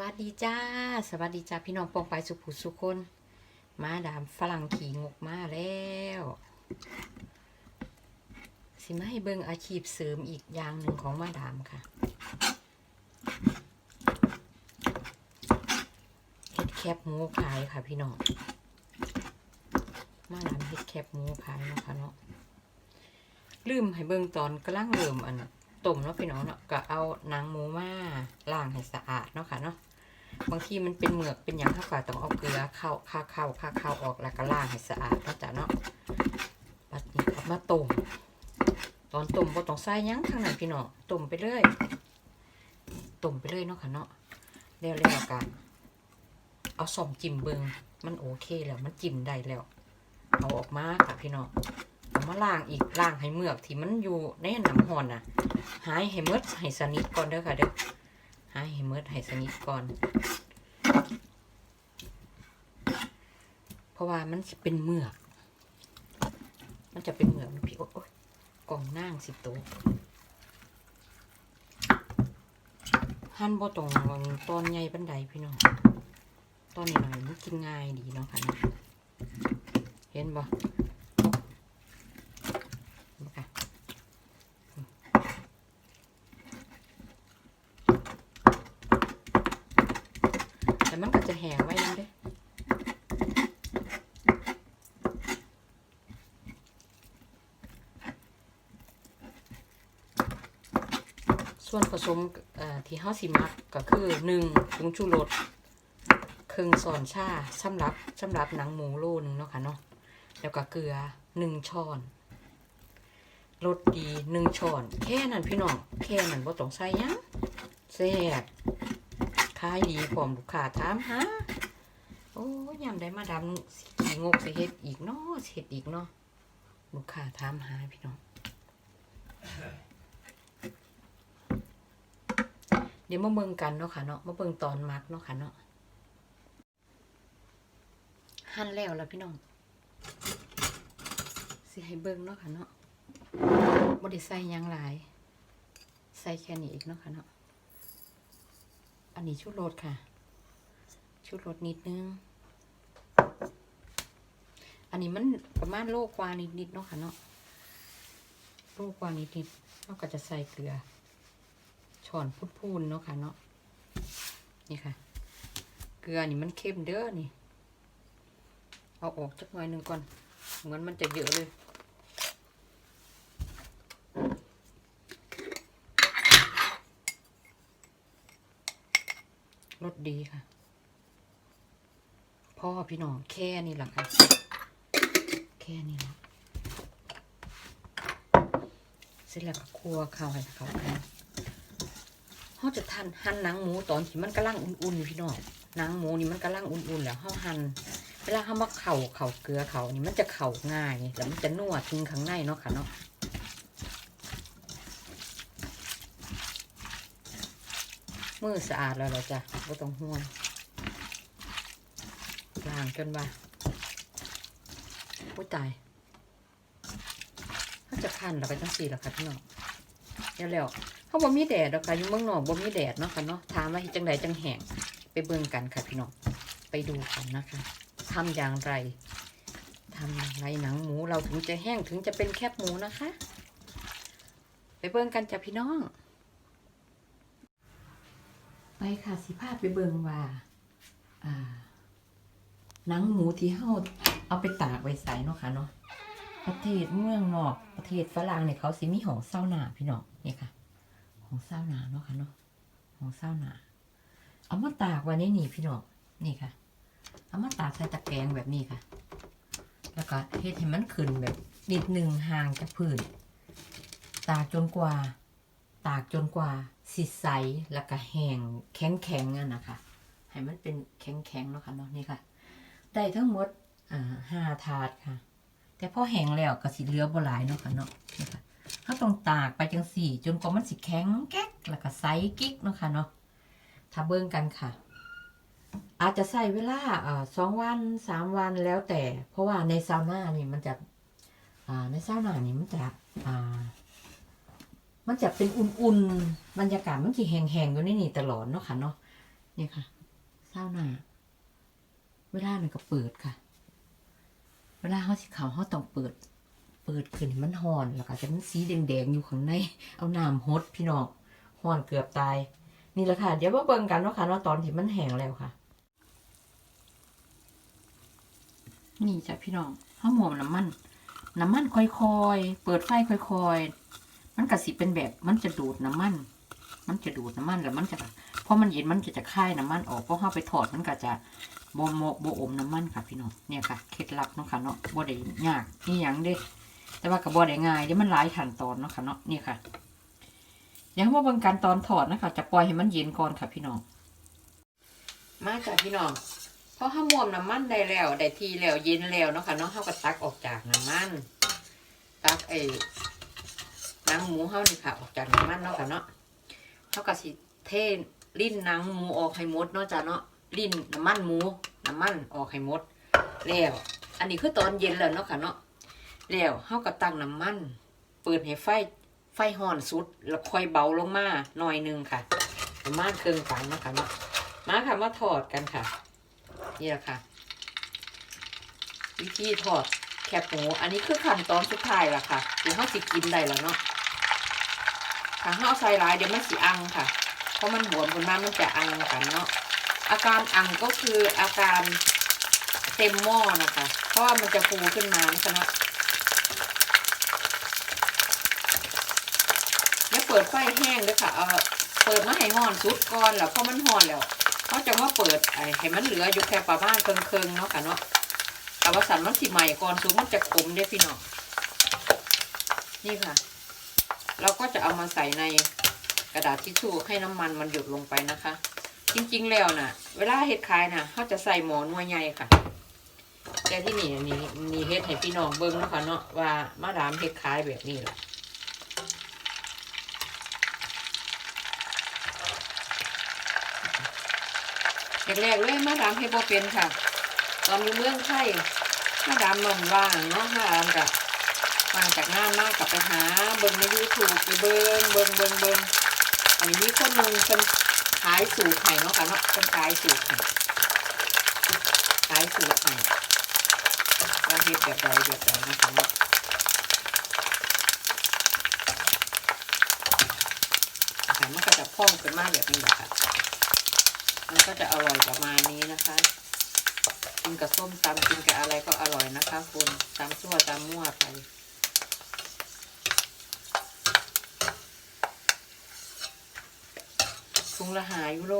วัสดีจ้า สวัสดีจ้าพี่น้องปองไปสุขุสุคน มาดามฝรั่งขี่งกมาแล้ว สิมาให้เบิงอาชีพเสริมอีกอย่างหนึ่งของมาดามค่ะเฮ็ดแคบหมูขายค่ะพี่น้อง มาดามเฮ็ดแคบหมูขายนะค่ะเนาะลืมให้เบิงตอนกำลังเริ่มอันนะ ต้มเนาะพี่น้องเนาะก็เอาหนังหมูมาล้างให้สะอาดเนาะค่ะเนาะบางทีมันเป็นเหมือกเป็นอย่างข้าวก็ต้องเอาเกลือเข้าข้าเข้าข้าเข้าออกแล้วก็ล้างให้สะอาดเนาะจ้ะเนาะบัดนี้เอามาต้มตอนต้มบ่ต้องใส่ยังข้างในพี่น้องต้มไปเรื่อยต้มไปเรื่อยเนาะค่ะเนาะแล้วแล้วกันเอาสอมจิ้มเบิงมันโอเคแล้วมันจิ้มได้แล้ว เอาออกมาค่ะพี่น้องเอามาล้างอีกล้างให้เมือกที่มันอยู่ในน้ำห่อนน่ะ หายให้หมดให้สนิทก่อนเด้อค่ะเด้อหายให้หมดให้สนิทก่อน เพราะว่ามันสิเป็นเมือก มันจะเป็นเมือกพี่โอ๊ยกล่องนั่งสิโตวหั่นบ่ตรงตอนใหญ่ปันใดพี่น้องตอนนี้หน่อยมันกินง่ายดีเนาะค่ะเนาะเห็นบ่ นะคะแต่มันก็จะแห้งไว้นั่นเด้ ส่วนผสมที่เฮาสิมักก็คือหนึ่งผงชูรสครึ่งส่อนชาสำหรับสำหรับหนังหมูโลนึงเนาะค่ะเนาะแล้วก็เกลือหนึ่งช้อนรสดีหนึ่งช้อน แค่นั้นพี่น้องแค่นั้นบ่ต้องใส่ยังแซ่บขายดีพร้อมลูกค้าถามหาโอ้ยยามได้มาดำสีงกสิเฮ็ดอีกเนาะสิเฮ็ดอีกเนาะลูกค้าถามหาพี่น้อง เดี๋ยวมาเบิ่งกันเนาะค่ะเนาะมาเบิ่งตอนมักเนาะค่ะเนาะหั่นแล้วแล้วพี่น้องสิให้เบิ่งเนาะค่ะเนาะบไดิใส่ยังหลาย ใส่แค่นี้อีกเนาะค่ะเนาะอันนี้ชุดรสค่ะ ชุดรสนิดนึง อันนี้มันประมาณโลกว่านิดๆเนาะค่ะเนาะโลกว่านิดๆเราก็จะใส่เกลือ ช้อนพูนๆเนาะค่ะเนาะนี่ค่ะ เกลือนี่มันเข้มเด้อนี่ เอาออกจักหน่อยหนึ่งก่อนเหมือนมันจะเยอะเลยรสดีค่ะ พ่อพี่น้องแค่นี้แหละค่ะ แค่นี้ละเสร็จแล้วก็ครัวข้าวให้เขาค่ะ เขาจะทันหั่นหนังหมูตอนที่มันกำลังอุ่นๆพี่น้องหนังหมูนี่มันกำลังอุ่นๆแล้วเขาหั่นเวลาเขามาเข่าเข่าเกลือเขานี่มันจะเข่าง่ายแล้วมันจะนวดถึงข้างในเนาะค่ะเนาะมือสะอาดแล้วเรอจ๊ะไม่ต้องห่วงล้างจนว่าอุ้ยตายเขาจะคันเราไปทั้งสี่แล้วค่ะพี่น้อง เดี๋ยวแล้วเขาบ่มีแดดหรอกค่ะอยู่เมืองนอกบ่มีแดดเนาะค่ะเนาะถามว่าเฮ็ดจังไดจังแห้งไปเบิ่งกันค่ะพี่น้องไปดูกันนะคะทำอย่างไรทำอย่างไรหนังหมูเราถึงจะแห้งถึงจะเป็นแคบหมูนะคะ ไปเบิ่งกันจ้ะพี่น้อง ไปค่ะสิภาพไปเบิ่งว่าอ่าหนังหมูที่เฮาเอาไปตากไว้ใส่เนาะค่ะเนาะประเทศเมืองนอกประเทศฝรั่งเนี่ยเขาสิมีของเศร้าหนาพี่น้อง นี่ค่ะ ของเศร้าหนาเนาะค่ะเนาะของเศร้าหนา เอามาตากว้ในนี่พี่น้องนี่ค่ะ เอามาตากใส่ตะแกรงแบบนี้ค่ะ แล้วก็เฮ็ดให้มันขึ้นแบบนิดหนึ่งห่างจากพื้น ตากจนกว่า ตากจนกว่าสิใสแล้วก็แห้งแข็งแข็งๆอะนะคะให้มันเป็นแข็งแข็งๆเนาะค่ะเนาะนี่ค่ะ ได้ทั้งหมดอ่าห้าถาดค่ะ แต่พอแห้งแล้วก็สิเหลือบ่หลายเนาะค่ะเนาะนี่ค่ะ เขาต้องตากไปจังสี่ จนกว่ามันสิแข็งแก๊กแล้วก็ใสกิ๊กเนาะค่ะเนาะถ้าเบิ่งกันค่ะ อาจจะใส่เวลาสองวันสามวันแล้วแต่ เพราะว่าในซาวน่านี่มันจะในซาวน่านี่มันจะมันจะเป็นอุ่นๆบรรยากาศมันจะแห้งๆอยู่ในนี่ตลอดเนาะค่ะเนาะนี่ค่ะซาวน้าเวลาหนึ่งก็เปิดค่ะ เวลาเขาสิเขาเขาต้องเปิด เปิดขึ้นมันห่อนแล้วก็จะมันสีแดงๆอยู่ข้างใน เอาน้ำหดพี่น้องห่อนเกือบตาย นี่แหละค่ะ เดี๋ยวมาเบิ่งกันเนาะค่ะว่าตอนที่มันแห้งแล้วค่ะ นี่จ้ะพี่น้องข้าวหมอมน้ำมัน น้ำมันค่อยๆ เปิดไฟค่อยๆ มันกระสิเป็นแบบมันจะดูดน้ำมัน มันจะดูดน้ำมันแล้วมันจะพอมันเย็นมันจะจะคายน้ำมันออกพอเข้าไปถอดมันก็จะโบโมโบอมน้ำมันค่ะพี่น้องเนี่ยค่ะเคล็ดลับเนาะค่ะเนาะบ่ได้ยากนี่ยังเด้ แต่ว่ากับบ่ได้ง่ายเดี๋ยวมันหลายขั้นตอนเนาะค่ะเนาะนี่ค่ะเดี๋ยวมาเบิ่งการตอนถอดนะคะจะปล่อยให้มันเย็นก่อนค่ะพี่น้อง มาจ้ะพี่น้องพอห้ามวมน้ำมันได้แล้ว ได้ทีแล้วเย็นแล้วเนาะค่ะเนาะเขาก็ตักออกจากน้ำมันตักไอ้นังหมูเฮานี่ค่ะ ออกจากน้ำมันเนาะค่ะเนาะเขาก็สิเทลิ้นนังหมูออกให้หมดเนาะจ้ะเนาะลิ้นน้ำมันหมูน้ำมันออกให้หมดแล้วอันนี้คือตอนเย็นแล้วเนาะค่ะเนาะ แล้วเฮาก็ตั้งน้ำมัน เปิดให้ไฟ ไฟห่อนสุด แล้วค่อยเบาลงมาหน่อยหนึงค่ะประมาณครึ่งฝังนะคะเนามาค่ะมาถอดกันค่ะ นี่แหละค่ะ วิธีทอดแคบหมูอันนี้คือขั้นตอนสุดท้ายละค่ะเดี๋ยวเขาสิกินได้แล้วเนาะถ้าเขาใส่หลายเดี๋ยวมันสิอังค่ะ เพราะมันบวมขึ้นมามันจะอังกันเนาะอาการอังก็คืออาการเต็มหม้อนะคะ เพราะว่ามันจะฟูขึ้นมานะคะ เปิดไฟแห้งด้วยค่ะเอาเปิดมาให้ห่อนสุดก่อนแล้วพอมันห่อนแล้วเขาจะมาเปิดไอ้ให้มันเหลืออยู่แค่ประมาณเคิงๆเนาะค่ะเนาะแต่ว่าสันมันสิใหม่ก่อนสูงมันจะขมได้พี่น้องนี่ค่ะ เราก็จะเอามาใส่ในกระดาษทิชชู่ให้น้ำมันมันหยดลงไปนะคะ จริงๆแล้วน่ะ เวลาเฮ็ดขายน่ะเขาจะใส่หมอนัวใหญ่ค่ะ แต่ที่นี่นี่นี่เฮ็ดให้พี่น้องเบิ่งเนาะค่ะเนาะว่ามาดามเฮ็ดขายแบบนี้แหละ แรกๆเลยมาดามเฮ็ดบ่เป็นค่ะ ตอนอยู่เมืองไทยมาดามนอนว่างเนาะมาดามกับว่างจากงานมากกับไปหาเบิ่งในยูทูบไปเบิ่งเบิ่งเบิ่งเบิ่งอันนี้มีคนหนึ่งเป็นขายสูตรไห้เนาะค่ะเนาะเป็นขายสูตรไห้ขายสูตรไห้ว่าเฮ็ดแบบใดแบบใดนะคะเนาะค่ะมันก็จะพองขึ้นมาแบบนี้แหละค่ะ มันก็จะอร่อยประมาณนี้นะคะกินกับส้มตำกินกับอะไรก็อร่อยนะคะคุณตำซั่วตำมั่วไปถุงละหายูโร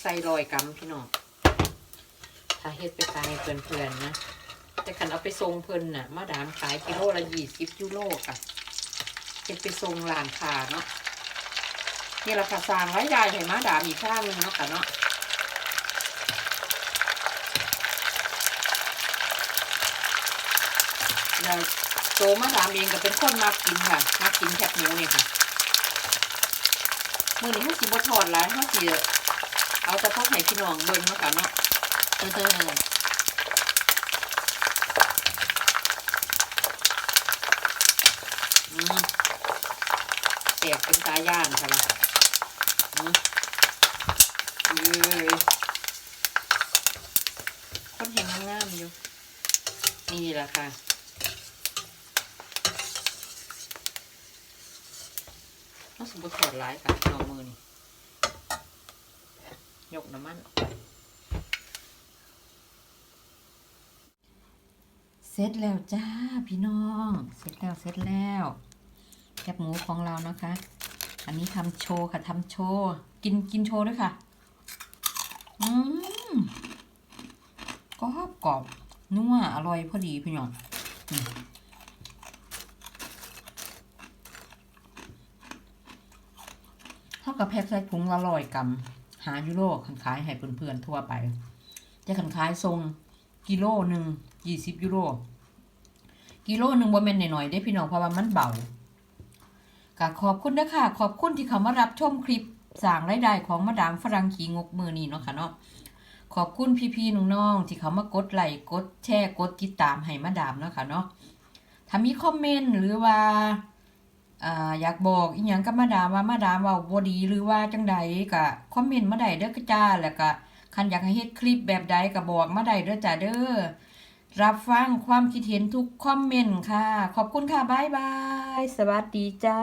ใส่รอยกำพี่น้องถ้าเฮ็ดไปขายเพื่อนๆนะแต่คันเอาไปทรงเพิ่นน่ะมาดามขายกิโลละยี่สิบยูโรค่ะเฮ็ดไปทรงร้านคาเนาะนี่เราค่ะสร้างรายได้ให้มาดามอีกข้างหนึงเนาะค่ะเนาะ แล้วโตมาถามเองก็เป็นคนมากินค่ะมากินแคบหมูนี่ค่ะมือนี้เขาสิบทอดหลายเขาสิเอาแต่พอให้พี่น้องเบิ่งเนาะค่ะเนาะเอออืมแตกเป็นตาย่านค่ะล่ะอืมเอ้ยคนเห็นงามๆอยู่ นี่แหละค่ะ ต้องสม บูรณ์ถอดลายค่ะนองมือนี่ยกน้ำมันออกไปเสร็จแล้วจ้าพี่น้อง เสร็จแล้วเสร็จแล้วแคบหมูของเรานะคะ อันนี้ทำโชว์ค่ะทำโชว์ กินกินโชว์ด้วยค่ะ อืมกรอบกรอบนัวอร่อยพอดีพี่น้องอืม เท่า กับแพ็คใส่ถุงละร้อยกรัมหายูโรคันขายให้เพื่อนๆทั่วไป จะคันขายทรงกิโลหนึ่งยี่สิบยูโรกิโลหนึ่งบ่แม่นหน่อยๆได้พี่น้องเพราะว่ามันเบาก็ขอบคุณนะคะขอบคุณที่เขามารับชมคลิปสร้างรายได้ของมาดามฝรั่งขีงกมือนี่เนาะค่ะเนาะขอบคุณพี่ๆน้องๆที่เขามากดไลค์กดแชร์กดติดตามให้มาดามเนาะค่ะเนาะถ้ามีคอมเมนต์หรือว่า อยากบอกอีหยังกับมาดามว่ามาดามว่าบ่ดีหรือว่าจังใดก็คอมเมนต์มาได้เด้อจ้าแล้วก็คันอยากให้เฮ็ดคลิปแบบใดก็บอกมาได้เด้อจ้าเด้อรับฟังความคิดเห็นทุกคอมเมนต์ค่ะ ขอบคุณค่ะ บ๊ายบาย สวัสดีจ้า